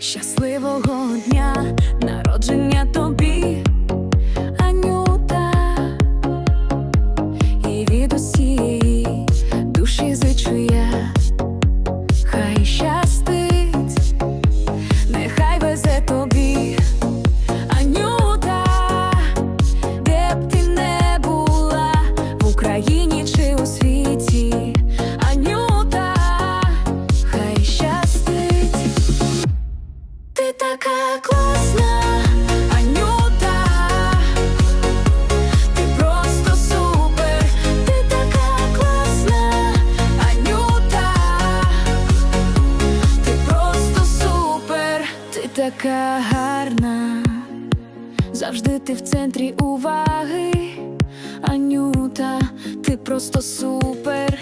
щасливого дня. така Анюта, ти просто супер, ти класна, Анюта, ти просто супер, ти така гарна, завжди ти в центрі уваги, Анюта, ти просто супер.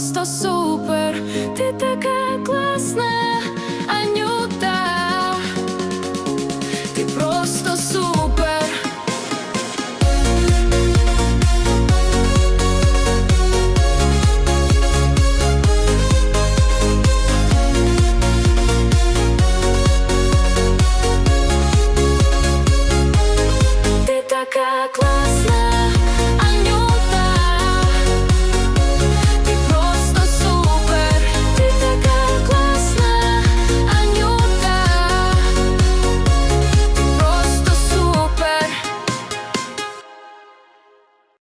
просто супер, ти така класна.